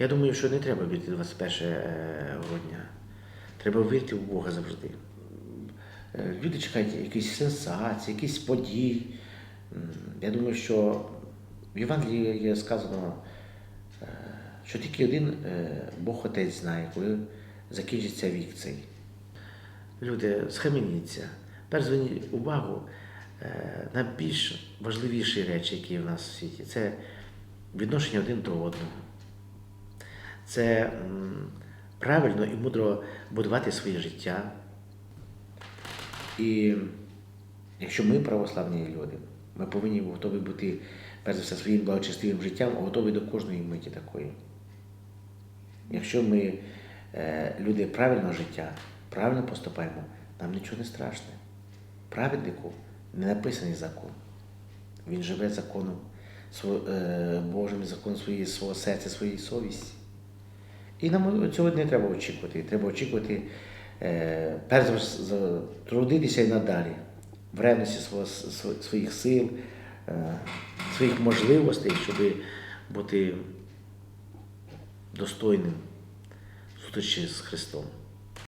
Я думаю, що не треба вірити 21 е, грудня. Треба вірити в Бога завжди. Е, Люди чекають якісь сенсації, якісь подій. Я думаю, що в Євангелії є сказано, е, що тільки один Бог Отець знає, коли закінчиться вік цей. Люди, схаменіться. Перш зверніть увагу на більш важливіші речі, які в нас в світі. Це відношення один до одного. Це правильно і мудро будувати своє життя. І якщо ми православні люди, ми повинні готові бути, перш за все, своїм благочестивим життям, готові до кожної миті такої. Якщо ми е, люди правильного життя, правильно поступаємо, нам нічого не страшне. Праведнику не написаний закон. Він живе законом е, Божим законом своєї, свого серця, своєї совісті. І нам цього не треба очікувати. Треба очікувати, е, перш за трудитися і надалі, в ревності своїх сил, е, своїх можливостей, щоб бути достойним зустрічі з Христом.